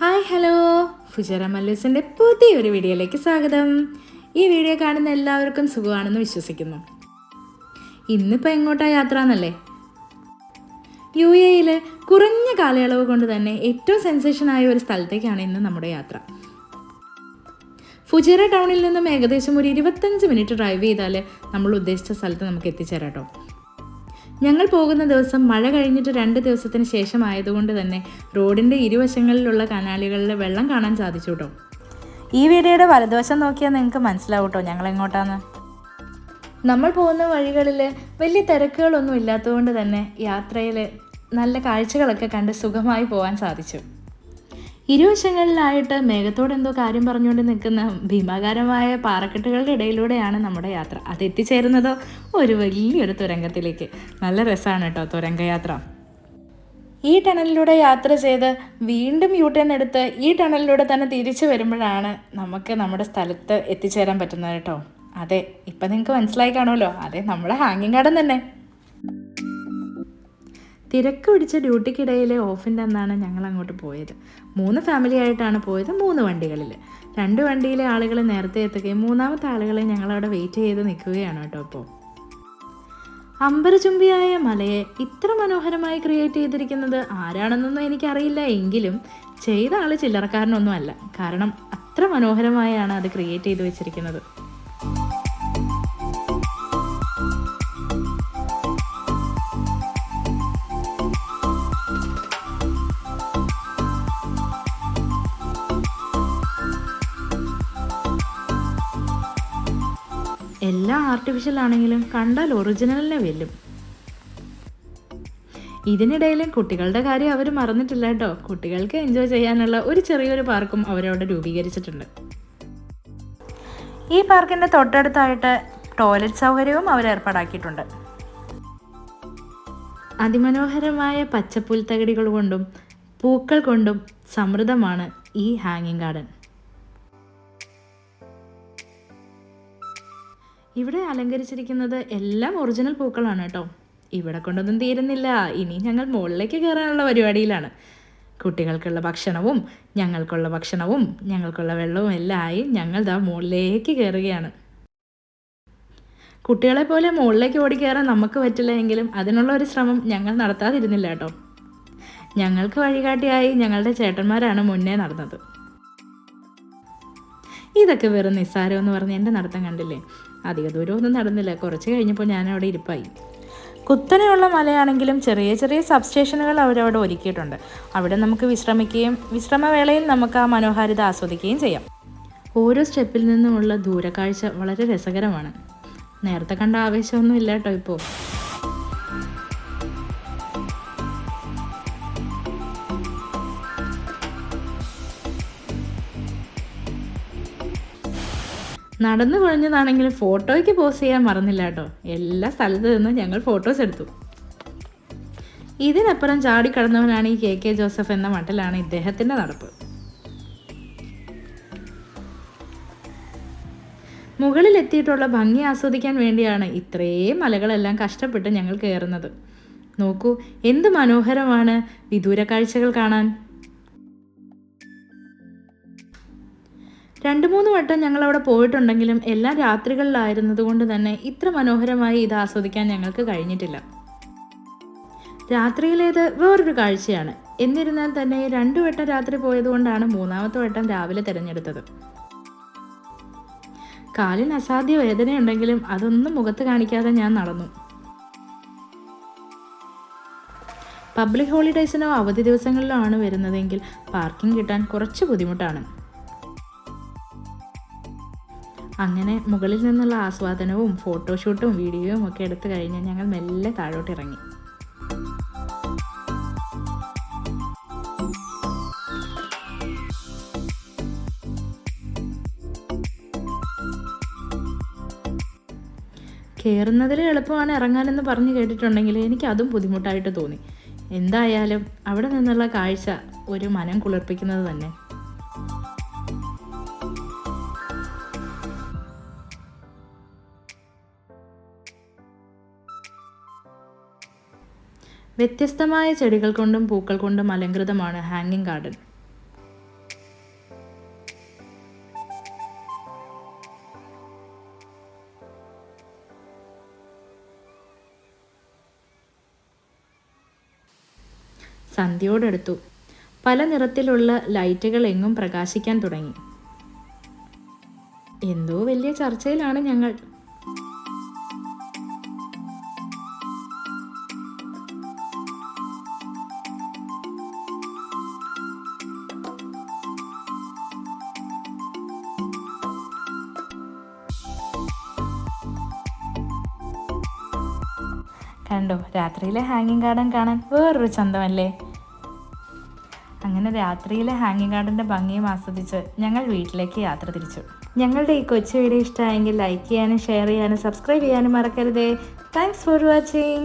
Hi hello. ഫുജറ മല്ലൂസിന്റെ പുതിയൊരു വീഡിയോയിലേക്ക് സ്വാഗതം. ഈ വീഡിയോ കാണുന്ന എല്ലാവർക്കും സുഖമാണെന്ന് വിശ്വസിക്കുന്നു. ഇന്നിപ്പോൾ എങ്ങോട്ടാ യാത്ര എന്നല്ലേ യു എയിൽ കുറഞ്ഞ കാലയളവ് കൊണ്ട് തന്നെ ഏറ്റവും സെൻസേഷനായ ഒരു സ്ഥലത്തേക്കാണ് ഇന്ന് നമ്മുടെ യാത്ര. ഫുജറ ടൗണിൽ നിന്നും ഏകദേശം ഒരു ഇരുപത്തഞ്ച് മിനിറ്റ് ഡ്രൈവ് ചെയ്താൽ നമ്മൾ ഉദ്ദേശിച്ച സ്ഥലത്ത് നമുക്ക് എത്തിച്ചേരാം കേട്ടോ ഞങ്ങൾ പോകുന്ന ദിവസം മഴ കഴിഞ്ഞിട്ട് രണ്ട് ദിവസത്തിന് ശേഷം ആയതുകൊണ്ട് തന്നെ റോഡിന്റെ ഇരുവശങ്ങളിലുള്ള കനാലുകളിലെ വെള്ളം കാണാൻ സാധിച്ചു കേട്ടോ ഈ വീഡിയോയുടെ വലതുവശം നോക്കിയാൽ നിങ്ങൾക്ക് മനസ്സിലാവും കേട്ടോ ഞങ്ങൾ എങ്ങോട്ടാന്ന് നമ്മൾ പോകുന്ന വഴികളിൽ വലിയ തിരക്കുകളൊന്നും ഇല്ലാത്തതുകൊണ്ട് തന്നെ യാത്രയിൽ നല്ല കാഴ്ചകളൊക്കെ കണ്ട് സുഖമായി പോകാൻ സാധിച്ചു. ഇരുവശങ്ങളിലായിട്ട് മേഘത്തോട് എന്തോ കാര്യം പറഞ്ഞുകൊണ്ട് നിൽക്കുന്ന ഭീമാകാരമായ പാറക്കെട്ടുകളുടെ ഇടയിലൂടെയാണ് നമ്മുടെ യാത്ര. അത് എത്തിച്ചേരുന്നതോ ഒരു വലിയൊരു തുരങ്കത്തിലേക്ക്. നല്ല രസമാണ് കേട്ടോ തുരങ്കയാത്ര. ഈ ടണലിലൂടെ യാത്ര ചെയ്ത് വീണ്ടും യു ടേൺ എടുത്ത് ഈ ടണലിലൂടെ തന്നെ തിരിച്ചു വരുമ്പോഴാണ് നമുക്ക് നമ്മുടെ സ്ഥലത്ത് എത്തിച്ചേരാൻ പറ്റുന്നത് കേട്ടോ. അതെ ഇപ്പം നിങ്ങൾക്ക് മനസ്സിലായി കാണുമല്ലോ. അതെ നമ്മുടെ ഹാങ്ങിങ് ഗാർഡൻ തന്നെ. തിരക്ക് പിടിച്ച ഡ്യൂട്ടിക്കിടയിലെ ഓഫിന്റെ അന്നാണ് ഞങ്ങൾ അങ്ങോട്ട് പോയത്. മൂന്ന് ഫാമിലി ആയിട്ടാണ് പോയത് മൂന്ന് വണ്ടികളിൽ രണ്ട് വണ്ടിയിലെ ആളുകൾ നേരത്തെ എത്തുകയും മൂന്നാമത്തെ ആളുകളെ ഞങ്ങളവിടെ വെയിറ്റ് ചെയ്ത് നിൽക്കുകയാണ് കേട്ടോ ഇപ്പോൾ അമ്പരചുംബിയായ മലയെ ഇത്ര മനോഹരമായി ക്രിയേറ്റ് ചെയ്തിരിക്കുന്നത് ആരാണെന്നൊന്നും എനിക്കറിയില്ല. എങ്കിലും ചെയ്ത ആൾ ചില്ലറക്കാരനൊന്നും അല്ല കാരണം അത്ര മനോഹരമായാണ് അത് ക്രിയേറ്റ് ചെയ്ത് വെച്ചിരിക്കുന്നത്. എല്ലാം ആർട്ടിഫിഷ്യൽ ആണെങ്കിലും കണ്ടാൽ ഒറിജിനലിനെ വെല്ലും. ഇതിനിടയിലും കുട്ടികളുടെ കാര്യം അവർ മറന്നിട്ടില്ല കേട്ടോ. കുട്ടികൾക്ക് എൻജോയ് ചെയ്യാനുള്ള ഒരു ചെറിയൊരു പാർക്കും അവരവിടെ രൂപീകരിച്ചിട്ടുണ്ട്. ഈ പാർക്കിന്റെ തൊട്ടടുത്തായിട്ട് ടോയ്ലറ്റ് സൗകര്യവും അവർ ഏർപ്പാടാക്കിയിട്ടുണ്ട്. അതിമനോഹരമായ പച്ചപ്പുൽത്തകടികൾ കൊണ്ടും പൂക്കൾ കൊണ്ടും സമൃദ്ധമാണ് ഈ ഹാങ്ങിങ് ഗാർഡൻ ഇവിടെ അലങ്കരിച്ചിരിക്കുന്നത് എല്ലാം ഒറിജിനൽ പൂക്കളാണ് കേട്ടോ. ഇവിടെ കൊണ്ടൊന്നും തീരുന്നില്ല. ഇനി ഞങ്ങൾ മുകളിലേക്ക് കയറാനുള്ള പരിപാടിയിലാണ്. കുട്ടികൾക്കുള്ള ഭക്ഷണവും ഞങ്ങൾക്കുള്ള ഭക്ഷണവും ഞങ്ങൾക്കുള്ള വെള്ളവും എല്ലാം ആയി ഞങ്ങൾ ദാ മുകളിലേക്ക് കയറുകയാണ്. കുട്ടികളെ പോലെ മുകളിലേക്ക് ഓടി കയറാൻ നമുക്ക് പറ്റില്ല എങ്കിലും അതിനുള്ള ഒരു ശ്രമം ഞങ്ങൾ നടത്താതിരുന്നില്ല കേട്ടോ. ഞങ്ങൾക്ക് വഴികാട്ടിയായി ഞങ്ങളുടെ ചേട്ടന്മാരാണ് മുന്നേ നടന്നത്. ഇതൊക്കെ വെറും നിസ്സാരം എന്ന് പറഞ്ഞ് എന്റെ നടത്തം കണ്ടില്ലേ? അധിക ദൂരമൊന്നും നടന്നില്ല. കുറച്ച് കഴിഞ്ഞപ്പോൾ ഞാൻ അവിടെ ഇരിപ്പായി. കുത്തനെയുള്ള മലയാണെങ്കിലും ചെറിയ ചെറിയ സബ്സ്റ്റേഷനുകൾ അവരവിടെ ഒരുക്കിയിട്ടുണ്ട്. അവിടെ നമുക്ക് വിശ്രമിക്കുകയും വിശ്രമവേളയിൽ നമുക്ക് ആ മനോഹാരിത ആസ്വദിക്കുകയും ചെയ്യാം. ഓരോ സ്റ്റെപ്പിൽ നിന്നുമുള്ള ദൂരക്കാഴ്ച വളരെ രസകരമാണ്. നേരത്തെ കണ്ട ആവേശമൊന്നും ഇല്ല കേട്ടോ ഇപ്പോൾ നടന്നു കുഴഞ്ഞതാണെങ്കിലും ഫോട്ടോയ്ക്ക് പോസ് ചെയ്യാൻ മറന്നില്ല കേട്ടോ. എല്ലാ സ്ഥലത്ത് നിന്നും ഞങ്ങൾ ഫോട്ടോസ് എടുത്തു. ഇതിനപ്പുറം ചാടിക്കടന്നവനാണ് ഈ കെ കെ ജോസഫ് എന്ന മട്ടിലാണ് ഇദ്ദേഹത്തിന്റെ നടപ്പ്. മുകളിലെത്തിയിട്ടുള്ള ഭംഗി ആസ്വദിക്കാൻ വേണ്ടിയാണ് ഇത്രയും മലകളെല്ലാം കഷ്ടപ്പെട്ട് ഞങ്ങൾ കയറുന്നത്. നോക്കൂ എന്ത് മനോഹരമാണ് വിദൂര കാഴ്ചകൾ കാണാൻ. രണ്ട് മൂന്ന് വട്ടം ഞങ്ങൾ അവിടെ പോയിട്ടുണ്ടെങ്കിലും എല്ലാ രാത്രികളിലായിരുന്നത് കൊണ്ട് തന്നെ ഇത്ര മനോഹരമായി ഇത് ആസ്വദിക്കാൻ ഞങ്ങൾക്ക് കഴിഞ്ഞിട്ടില്ല. രാത്രിയിലേത് വേറൊരു കാഴ്ചയാണ്. എന്നിരുന്നാൽ തന്നെ രണ്ടു വട്ടം രാത്രി പോയതുകൊണ്ടാണ് മൂന്നാമത്തെ വട്ടം രാവിലെ തിരഞ്ഞെടുത്തത്. കാലിന് അസാധ്യ വേദനയുണ്ടെങ്കിലും അതൊന്നും മുഖത്ത് കാണിക്കാതെ ഞാൻ നടന്നു. പബ്ലിക് ഹോളിഡേയ്സിനോ അവധി ദിവസങ്ങളിലോ ആണ് വരുന്നതെങ്കിൽ പാർക്കിംഗ് കിട്ടാൻ കുറച്ച് ബുദ്ധിമുട്ടാണ്. അങ്ങനെ മുകളിൽ നിന്നുള്ള ആസ്വാദനവും ഫോട്ടോഷൂട്ടും വീഡിയോയും ഒക്കെ എടുത്തു കഴിഞ്ഞ് ഞങ്ങൾ മെല്ലെ താഴോട്ട് ഇറങ്ങി. കയറുന്നതിൽ എളുപ്പമാണ് ഇറങ്ങാനെന്ന് പറഞ്ഞു കേട്ടിട്ടുണ്ടെങ്കിൽ എനിക്ക് അതും ബുദ്ധിമുട്ടായിട്ട് തോന്നി. എന്തായാലും അവിടെ നിന്നുള്ള കാഴ്ച ഒരു മനം കുളിർപ്പിക്കുന്നത് തന്നെ. വ്യത്യസ്തമായ ചെടികൾ കൊണ്ടും പൂക്കൾ കൊണ്ടും അലങ്കൃതമാണ് ഹാങ്ങിങ് ഗാർഡൻ. സന്ധ്യയോടടുത്തു. പല നിറത്തിലുള്ള ലൈറ്റുകൾ എങ്ങും പ്രകാശിക്കാൻ തുടങ്ങി. എന്തോ വലിയ ചർച്ചയിലാണ് ഞങ്ങൾ. കണ്ടോ രാത്രിയിലെ ഹാങ്ങിങ് ഗാർഡൻ കാണാൻ വേറൊരു ചന്തമല്ലേ? അങ്ങനെ രാത്രിയിലെ ഹാങ്ങിങ് ഗാർഡന്റെ ഭംഗിയും ആസ്വദിച്ച് ഞങ്ങൾ വീട്ടിലേക്ക് യാത്ര തിരിച്ചു. ഞങ്ങളുടെ ഈ കൊച്ചു വീഡിയോ ഇഷ്ടമായെങ്കിൽ ലൈക്ക് ചെയ്യാനും ഷെയർ ചെയ്യാനും സബ്സ്ക്രൈബ് ചെയ്യാനും മറക്കരുതേ. Thanks for watching